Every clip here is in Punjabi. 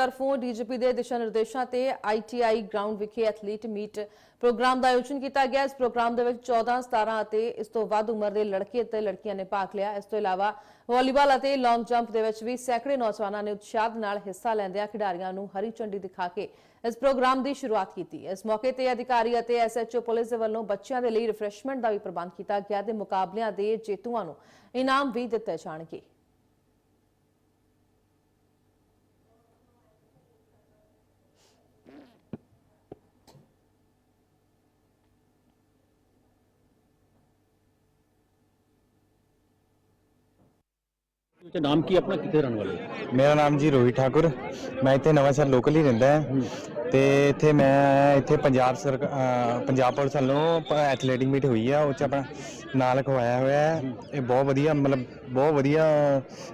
ਤਰਫੋਂ ਡੀਜੀਪੀ ਦੇ ਦਿਸ਼ਾ ਨਿਰਦੇਸ਼ਾਂ ਤੇ ਆਈਟੀਆਈ ਗਰਾਊਂਡ ਵਿਖੇ ਐਥਲੀਟ ਮੀਟ ਪ੍ਰੋਗਰਾਮ ਦਾ ਆਯੋਜਨ ਕੀਤਾ ਗਿਆ। ਇਸ ਪ੍ਰੋਗਰਾਮ ਦੇ ਵਿੱਚ 14 17 ਅਤੇ ਇਸ ਤੋਂ ਵੱਧ ਉਮਰ ਦੇ ਲੜਕੇ ਅਤੇ ਲੜਕੀਆਂ ਨੇ ਭਾਗ ਲਿਆ। ਇਸ ਤੋਂ ਇਲਾਵਾ ਵਾਲੀਬਾਲ ਅਤੇ ਲੌਂਗ ਜੰਪ ਦੇ ਵਿੱਚ ਵੀ ਸੈਂਕੜੇ ਨੌਜਵਾਨਾਂ ਨੇ ਉਤਸ਼ਾਹ ਨਾਲ ਹਿੱਸਾ ਲੈਂਦਿਆਂ ਖਿਡਾਰੀਆਂ ਨੂੰ ਹਰੀ ਝੰਡੀ ਦਿਖਾ ਕੇ ਇਸ ਪ੍ਰੋਗਰਾਮ ਦੀ ਸ਼ੁਰੂਆਤ ਕੀਤੀ। ਇਸ ਮੌਕੇ ਤੇ ਅਧਿਕਾਰੀ ਅਤੇ ਐਸਐਚਓ ਪੁਲਿਸ ਦੇ ਵੱਲੋਂ ਬੱਚਿਆਂ ਦੇ ਲਈ ਰਿਫਰੈਸ਼ਮੈਂਟ ਦਾ ਵੀ ਪ੍ਰਬੰਧ ਕੀਤਾ ਗਿਆ। ਤੇ ਮੁਕਾਬਲਿਆਂ ਦੇ ਜੇਤੂਆਂ ਨੂੰ ਇਨਾਮ ਵੀ ਦਿੱਤੇ ਜਾਣਗੇ। ਤੇ ਨਾਮ ਕੀ ਆਪਣਾ ਕਿੱਥੇ ਰਹਿਣ ਵਾਲੇ ਹੋ? ਮੇਰਾ ਨਾਮ ਜੀ ਰੋਹਿਤ ਠਾਕੁਰ। ਮੈਂ ਇੱਥੇ ਨਵਾਂਸ਼ਹਿਰ ਲੋਕਲ ਹੀ ਰਹਿੰਦਾ ਹਾਂ। ਤੇ ਇੱਥੇ ਮੈਂ ਇੱਥੇ ਪੰਜਾਬ ਸਰਕ ਅਹ ਪੰਜਾਬ ਪੁਲਿਸ ਵੱਲੋਂ ਐਥਲੈਟਿਕ ਮੀਟ ਹੋਈ ਆ। ਉਹ ਚ ਆਪਣਾ ਨਾਂ ਲਿਖਵਾਇਆ ਹੋਇਆ ਹੈ। ਇਹ ਬਹੁਤ ਵਧੀਆ ਮਤਲਬ ਬਹੁਤ ਵਧੀਆ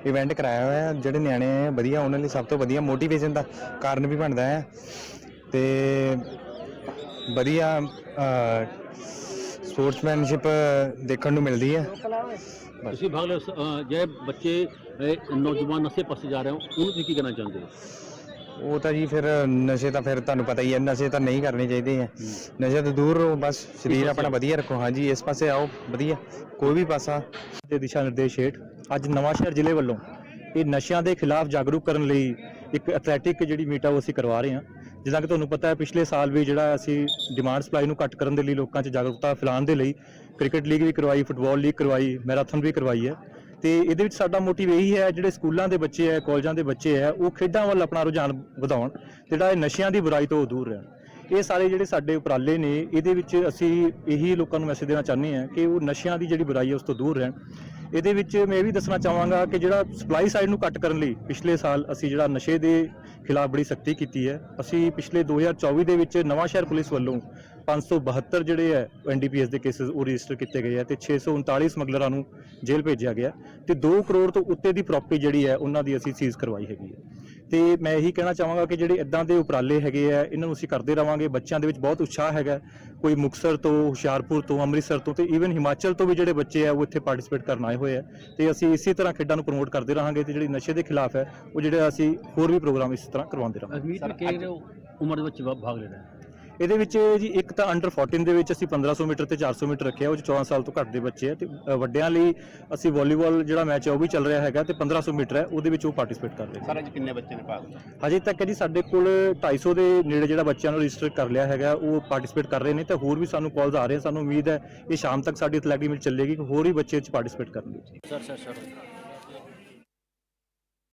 ਇਵੈਂਟ ਕਰਾਇਆ ਹੋਇਆ ਹੈ। ਜਿਹੜੇ ਨਿਆਣੇ ਵਧੀਆ ਉਹਨਾਂ ਲਈ ਸਭ ਤੋਂ ਵਧੀਆ ਮੋਟੀਵੇਸ਼ਨ ਦਾ ਕਾਰਨ ਵੀ ਬਣਦਾ ਹੈ। ਤੇ ਵਧੀਆ ਸਪੋਰਟਸਮੈਨਸ਼ਿਪ ਦੇਖਣ ਨੂੰ ਮਿਲਦੀ ਹੈ। ਤੁਸੀਂ ਭਾਗ ਅਹ, ਜਿਹੜੇ ਬੱਚੇ ਨੌਜਵਾਨ ਨਸ਼ੇ ਪਾਸੇ ਜਾ ਰਹੇ ਹੋ ਉਹਨੂੰ ਤੁਸੀਂ ਕੀ ਕਹਿਣਾ ਚਾਹੁੰਦੇ ਹੋ? ਉਹ ਤਾਂ ਜੀ ਫਿਰ ਨਸ਼ੇ ਤਾਂ ਫਿਰ ਤੁਹਾਨੂੰ ਪਤਾ ਹੀ ਹੈ ਨਸ਼ੇ ਤਾਂ ਨਹੀਂ ਕਰਨੇ ਚਾਹੀਦੇ ਹੈ। ਨਸ਼ੇ ਤੋਂ ਦੂਰ ਰਹੋ ਬਸ। ਸਰੀਰ ਆਪਣਾ ਵਧੀਆ ਰੱਖੋ। ਹਾਂਜੀ ਇਸ ਪਾਸੇ ਆਓ ਵਧੀਆ। ਕੋਈ ਵੀ ਪਾਸਾ ਦੇ ਦਿਸ਼ਾ ਨਿਰਦੇਸ਼ ਹੇਠ ਅੱਜ ਨਵਾਂਸ਼ਹਿਰ ਜ਼ਿਲ੍ਹੇ ਵੱਲੋਂ ਇਹ ਨਸ਼ਿਆਂ ਦੇ ਖਿਲਾਫ ਜਾਗਰੂਕ ਕਰਨ ਲਈ ਇੱਕ ਐਥਲੈਟਿਕ ਜਿਹੜੀ ਮੀਟ ਆ ਉਹ ਅਸੀਂ ਕਰਵਾ ਰਹੇ ਹਾਂ। ਜਿੱਦਾਂ ਕਿ ਤੁਹਾਨੂੰ ਪਤਾ ਹੈ, ਪਿਛਲੇ ਸਾਲ ਵੀ ਜਿਹੜਾ ਅਸੀਂ ਡਿਮਾਂਡ ਸਪਲਾਈ ਨੂੰ ਘੱਟ ਕਰਨ ਦੇ ਲਈ ਲੋਕਾਂ 'ਚ ਜਾਗਰੂਕਤਾ ਫੈਲਾਉਣ ਦੇ ਲਈ ਕ੍ਰਿਕਟ ਲੀਗ ਵੀ ਕਰਵਾਈ ਫੁੱਟਬਾਲ ਲੀਗ ਕਰਵਾਈ ਮੈਰਾਥਨ ਵੀ ਕਰਵਾਈ ਹੈ। ਤੇ ਇਹਦੇ ਵਿੱਚ ਸਾਡਾ ਮੋਟਿਵ ਇਹੀ ਹੈ, ਜਿਹੜੇ ਸਕੂਲਾਂ ਦੇ ਬੱਚੇ ਹੈ ਕਾਲਜਾਂ ਦੇ ਬੱਚੇ ਹੈ, ਉਹ ਖੇਡਾਂ ਵੱਲ ਆਪਣਾ ਰੁਝਾਨ ਵਧਾਉਣ, ਜਿਹੜਾ ਇਹ ਨਸ਼ਿਆਂ ਦੀ ਬੁਰਾਈ ਤੋਂ ਦੂਰ ਰਹਿਣ। ਇਹ ਸਾਰੇ ਜਿਹੜੇ ਸਾਡੇ ਉਪਰਾਲੇ ਨੇ, ਇਹਦੇ ਵਿੱਚ ਅਸੀਂ ਇਹੀ ਲੋਕਾਂ ਨੂੰ ਮੈਸੇਜ ਦੇਣਾ ਚਾਹੁੰਦੇ ਹਾਂ ਕਿ ਉਹ ਨਸ਼ਿਆਂ ਦੀ ਜਿਹੜੀ ਬੁਰਾਈ ਹੈ, ਉਸ ਤੋਂ ਦੂਰ ਰਹਿਣ। ਇਹਦੇ ਵਿੱਚ ਮੈਂ ਇਹ ਵੀ ਦੱਸਣਾ ਚਾਹਾਂਗਾ ਕਿ ਜਿਹੜਾ ਸਪਲਾਈ ਸਾਈਡ ਨੂੰ ਕੱਟ ਕਰਨ ਲਈ ਪਿਛਲੇ ਸਾਲ ਅਸੀਂ ਜਿਹੜਾ ਨਸ਼ੇ ਦੇ ਖਿਲਾਫ ਬੜੀ ਸਖਤੀ ਕੀਤੀ ਹੈ। ਅਸੀਂ ਪਿਛਲੇ 2024 ਦੇ ਵਿੱਚ ਨਵਾਂ ਸ਼ਹਿਰ ਪੁਲਿਸ ਵੱਲੋਂ 572 ਜਿਹੜੇ ਹੈ ਐਨਡੀਪੀਐਸ ਦੇ ਕੇਸਸ ਉਹ ਰਜਿਸਟਰ ਕੀਤੇ ਗਏ ਹੈ ਤੇ 639 ਸਮਗਲਰਾਂ ਨੂੰ ਜੇਲ੍ਹ ਭੇਜਿਆ ਗਿਆ ਤੇ 2 ਕਰੋੜ ਤੋਂ ਉੱਤੇ ਦੀ ਪ੍ਰਾਪਰਟੀ ਜਿਹੜੀ ਹੈ, ਉਹਨਾਂ ਦੀ ਅਸੀਂ ਸੀਜ਼ ਕਰਵਾਈ ਹੈਗੀ ਹੈ। ਤੇ ਮੈਂ ਇਹੀ ਕਹਿਣਾ ਚਾਹਾਂਗਾ ਕਿ ਜਿਹੜੇ ਇਦਾਂ ਦੇ ਉਪਰਾਲੇ ਹੈਗੇ ਆ ਇਹਨਾਂ ਨੂੰ ਅਸੀਂ ਕਰਦੇ ਰਵਾਂਗੇ। ਬੱਚਿਆਂ ਦੇ ਵਿੱਚ ਬਹੁਤ ਉਤਸ਼ਾਹ ਹੈਗਾ। ਕੋਈ ਮੁਕਸਰ ਤੋਂ ਹੁਸ਼ਿਆਰਪੁਰ ਤੋਂ ਅੰਮ੍ਰਿਤਸਰ ਤੋਂ ਤੇ ਈਵਨ ਹਿਮਾਚਲ ਤੋਂ ਵੀ ਜਿਹੜੇ ਬੱਚੇ ਆ ਉਹ ਇੱਥੇ ਪਾਰਟਿਸਿਪੇਟ ਕਰਨ ਆਏ ਹੋਏ ਆ। ਤੇ ਅਸੀਂ ਇਸੇ ਤਰ੍ਹਾਂ ਖੇਡਾਂ ਨੂੰ ਪ੍ਰਮੋਟ ਕਰਦੇ ਰਹਾਂਗੇ ਤੇ ਜਿਹੜੀ ਨਸ਼ੇ ਦੇ ਖਿਲਾਫ ਹੈ ਉਹ ਜਿਹੜੇ ਅਸੀਂ ਹੋਰ ਵੀ ਪ੍ਰੋਗਰਾਮ ਇਸ ਤਰ੍ਹਾਂ ਕਰਵਾਉਂਦੇ ਰਹਾਂਗੇ। ਵਿੱਚ ਕਿਹੜੇ ਉਮਰ ਦੇ ਵਿੱਚ ਭਾਗ ਲੈ ਰਹੇ ਹੋ? ਇਹਦੇ ਵਿੱਚ ਜੀ ਇੱਕ ਤਾਂ ਅੰਡਰ 14 ਦੇ ਵਿੱਚ ਅਸੀਂ 1500 ਮੀਟਰ ਤੇ 400 ਮੀਟਰ ਰੱਖਿਆ ਉਹ 'ਚ 14 ਸਾਲ ਤੋਂ ਘੱਟ ਦੇ ਬੱਚੇ ਆ ਤੇ ਅ, ਵੱਡਿਆਂ ਲਈ ਅਸੀਂ ਵਾਲੀਬਾਲ ਜਿਹੜਾ ਮੈਚ ਹੈ ਉਹ ਵੀ ਚੱਲ ਰਿਹਾ ਹੈਗਾ ਤੇ 1500 ਮੀਟਰ ਹੈ ਉਹਦੇ ਵਿੱਚ ਉਹ ਪਾਰਟਿਸਿਪੇਟ ਕਰ ਰਹੇ ਸਰ ਅੱਜ ਕਿੰਨੇ ਬੱਚੇ ਨੇ ਭਾਗ ਲਿਆ ਹਜੇ ਤੱਕ ਜੀ ਸਾਡੇ ਕੋਲ 250 ਦੇ ਨੇੜੇ ਜਿਹੜਾ ਬੱਚਿਆਂ ਨੂੰ ਰਜਿਸਟਰ ਕਰ ਲਿਆ ਹੈਗਾ ਉਹ ਪਾਰਟਿਸਿਪੇਟ ਕਰ ਰਹੇ ਨੇ ਤੇ ਹੋਰ ਵੀ ਸਾਨੂੰ ਕਾਲਸ ਆ ਰਹੇ ਸਾਨੂੰ ਉਮੀਦ ਹੈ ਇਹ ਸ਼ਾਮ ਤੱਕ ਸਾਡੀ ਐਥਲੈਟਿਕ ਮੀਟ ਚੱਲੇਗੀ ਕਿ ਹੋਰ ਵੀ ਬੱਚੇ ਇਹ 'ਚ ਪਾਰਟਿਸਿਪੇਟ ਕਰਨਗੇ। Sir sir sir